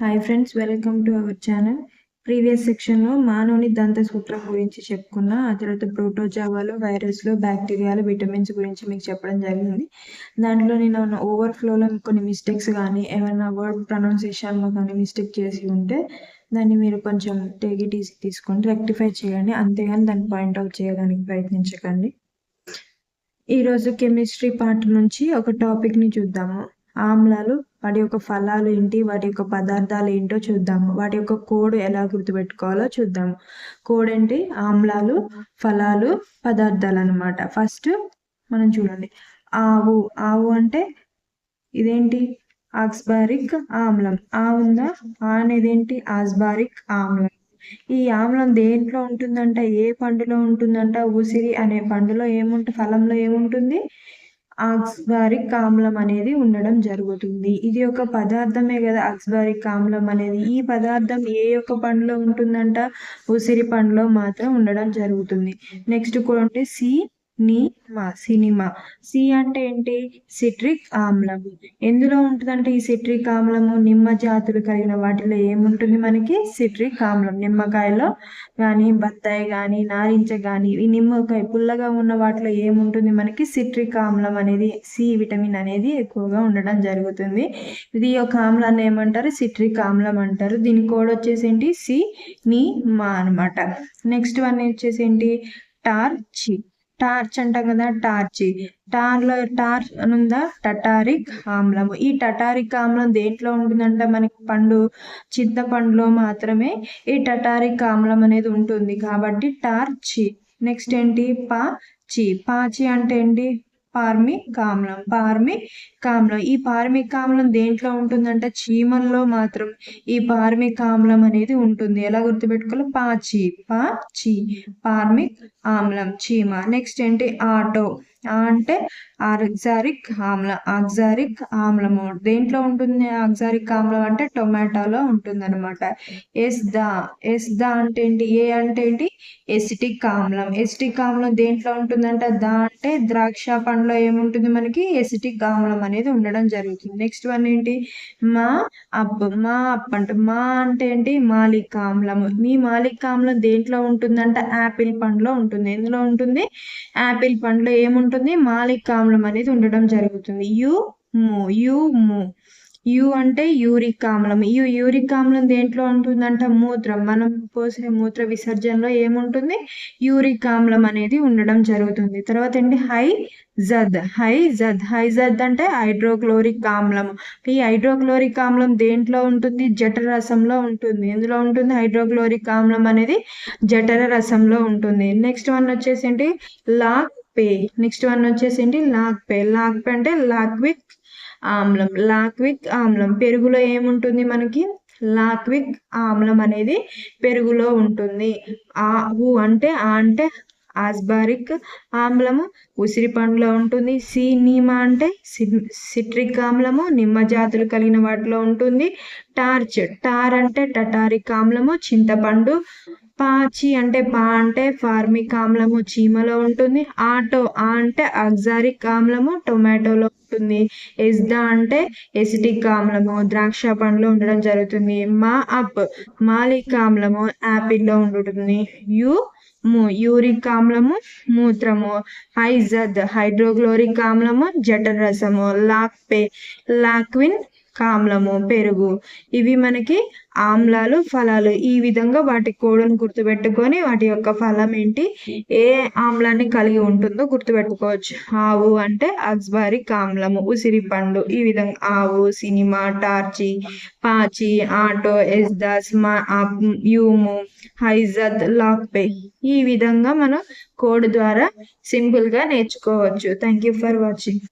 Hi friends welcome to our channel previous సెక్షన్లో మానవుని దంత సూత్రం గురించి చెప్పుకున్న ఆ తర్వాత ప్రోటోజావాలు వైరస్లు బ్యాక్టీరియాలు విటమిన్స్ గురించి మీకు చెప్పడం జరిగింది. దాంట్లో నేను ఓవర్ఫ్లోలో కొన్ని మిస్టేక్స్ కానీ ఏమైనా వర్డ్ ప్రొనౌన్సియేషన్లో కానీ మిస్టేక్ చేసి ఉంటే దాన్ని మీరు కొంచెం టేక్ ఈజీ తీసుకొని రెక్టిఫై చేయండి. అంతేగాని దాన్ని పాయింట్అవుట్ చేయడానికి ప్రయత్నించకండి. ఈరోజు కెమిస్ట్రీ పార్ట్ నుంచి ఒక టాపిక్ని చూద్దాము. ఆమ్లాలు వాటి యొక్క ఫలాలు ఏంటి వాటి యొక్క పదార్థాలు ఏంటో చూద్దాము. వాటి యొక్క కోడ్ ఎలా గుర్తుపెట్టుకోవాలో చూద్దాము. కోడ్ ఏంటి? ఆమ్లాలు ఫలాలు పదార్థాలు అనమాట ఫస్ట్ మనం చూడండి. ఆవు. ఆవు అంటే ఇదేంటి? ఆక్స్బారిక్ ఆమ్లం. ఆ ఉందా? ఆ అనేది ఏంటి ఆస్బారిక్ ఆమ్లం. ఈ ఆమ్లం దేంట్లో ఉంటుందంట? ఏ పండులో ఉంటుందంట? ఉసిరి అనే పండులో ఏముంటుంది ఫలంలో ఏముంటుంది? ఆక్స్బారిక్ ఆమ్లం అనేది ఉండడం జరుగుతుంది. ఇది ఒక పదార్థమే కదా ఆక్స్బారిక్ ఆమ్లం అనేది. ఈ పదార్థం ఏ యొక్క పండులో ఉంటుందంట? ఉసిరి పండులో మాత్రం ఉండడం జరుగుతుంది. నెక్స్ట్ కూడా ఉంటే సి మా సినిమా సి అంటే ఏంటి? సిట్రిక్ ఆమ్లము ఎందులో ఉంటుందంటే ఈ సిట్రిక్ ఆమ్లము నిమ్మ జాతులు కలిగిన వాటిలో ఏముంటుంది మనకి? సిట్రిక్ ఆమ్లం. నిమ్మకాయలో కానీ బత్తాయి కానీ నారింజ కానీ ఈ నిమ్మకాయ పుల్లగా ఉన్న వాటిలో ఏముంటుంది మనకి? సిట్రిక్ ఆమ్లం అనేది సి విటమిన్ అనేది ఎక్కువగా ఉండడం జరుగుతుంది. ఇది ఒక ఆమ్లాన్ని ఏమంటారు? సిట్రిక్ ఆమ్లం అంటారు. దీని కోడ్ వచ్చేసి ఏంటి? సి ని మా అనమాట నెక్స్ట్ వన్ వచ్చేసి ఏంటి? టార్చి. టార్చ్ అంటాం కదా టార్చి. టార్లో టార్ ఉందా టటారిక్ ఆమ్లము. ఈ టటారిక్ ఆమ్లం దేంట్లో ఉంటుందంటే? మనకి పండు చింతపండులో మాత్రమే ఈ టటారిక్ ఆమ్లం అనేది ఉంటుంది. కాబట్టి టార్చి. నెక్స్ట్ ఏంటి? పాచి పాచి అంటే ఏంటి? పార్మిక్ ఆమ్లం పార్మిక్ ఆమ్లం ఈ పార్మిక్ ఆమ్లం దేంట్లో ఉంటుందంటే? చీమల్లో మాత్రం ఈ పార్మిక్ ఆమ్లం అనేది ఉంటుంది. ఎలా గుర్తుపెట్టుకోవాలి? పాచి పాచి పార్మిక్ ఆమ్లం చీమ. నెక్స్ట్ ఏంటి? ఆటో. అంటే ఆక్సారిక్ ఆమ్లం ఆక్సారిక్ ఆమ్లము. దేంట్లో ఉంటుంది ఆక్సారిక్ ఆమ్లం అంటే టొమాటోలో ఉంటుంది అనమాట ఎస్ ఎస్దా ఎస్ అంటే ఏంటి? ఏ అంటే ఏంటి? ఎసిటిక్ ఆమ్లం. ఎసిటిక్ ఆమ్లం దేంట్లో ఉంటుందంటే దా అంటే ద్రాక్ష పండులో ఏముంటుంది మనకి? ఎసిటిక్ ఆమ్లం అనేది ఉండడం జరుగుతుంది. నెక్స్ట్ వన్ ఏంటి? మా అప్ మా అప్ అంటే మా అంటే ఏంటి? మాలిక్ ఆమ్లము. మీ మాలిక్ ఆమ్లం దేంట్లో ఉంటుందంటే యాపిల్ పండులో ఉంటుంది. ఎందులో ఉంటుంది? యాపిల్ పండులో ఏముంటుంది? ఉంటుంది మాలిక్ ఆమ్లం అనేది ఉండడం జరుగుతుంది. యు ము యు ము. యు అంటే యూరిక్ ఆమ్లం ఈ యూరిక్ ఆమ్లం దేంట్లో ఉంటుందంట? మూత్రం. మనం పోసే మూత్ర విసర్జనలో ఏముంటుంది? యూరిక్ ఆమ్లం అనేది ఉండడం జరుగుతుంది. తర్వాత ఏంటి? హై జద్. హై జద్. హై జద్ అంటే హైడ్రోక్లోరిక్ ఆమ్లం ఈ హైడ్రోక్లోరిక్ ఆమ్లం దేంట్లో ఉంటుంది? జఠర రసంలో ఉంటుంది. ఎందులో ఉంటుంది? హైడ్రోక్లోరిక్ ఆమ్లం అనేది జఠర రసంలో ఉంటుంది. నెక్స్ట్ వన్ వచ్చేసి ఏంటి? లాక్ పే. నెక్స్ట్ వన్ వచ్చేసి ఏంటి లాక్ పే. లాగ్ పే అంటే లాక్విక్ ఆమ్లం. లాక్విక్ ఆమ్లం. పెరుగులో ఏముంటుంది మనకి? లాక్విక్ ఆమ్లం అనేది పెరుగులో ఉంటుంది. ఆ ఊ అంటే ఆ అంటే ఆస్బారిక్ ఆమ్లము. ఉసిరి పండులో ఉంటుంది. సి నీమా అంటే సిట్రిక్ ఆమ్లము. నిమ్మ జాతులు కలిగిన వాటిలో ఉంటుంది. టార్చ్. టార్ అంటే టటారిక్ ఆమ్లము. చింతపండు పాచి అంటే పా అంటే ఫార్మిక్ ఆమ్లము చీమలో ఉంటుంది. ఆటో ఆ అంటే అగ్జారిక్ ఆమ్లము టొమాటోలో ఉంటుంది. ఎస్దా అంటే ఎసిటిక్ ఆమ్లము ద్రాక్ష పండులో ఉండడం జరుగుతుంది. మా అప్ మాలిక్ ఆమ్లము యాపిల్లో ఉంటుంది యు ము యూరిక్ ఆమ్లము మూత్రము. హైజద్ హైడ్రోక్లోరిక్ ఆమ్లము జఠరసము. లాక్పే లాక్విన్ ఆమ్లము పెరుగు ఇవి మనకి ఆమ్లాలు ఫలాలు ఈ విధంగా వాటి కోడును గుర్తుపెట్టుకొని వాటి యొక్క ఫలం ఏంటి? ఏ ఆమ్లాన్ని కలిగి ఉంటుందో గుర్తుపెట్టుకోవచ్చు. ఆవు అంటే అక్స్బారిక్ ఆమ్లము ఉసిరి పండు ఈ విధంగా ఆవు సినిమా టార్చి పాచి ఆటో ఎస్దాస్ మా యూము హైజత్ లాక్పే ఈ విధంగా మనం కోడ్ ద్వారా సింపుల్గా నేర్చుకోవచ్చు. Thank you for watching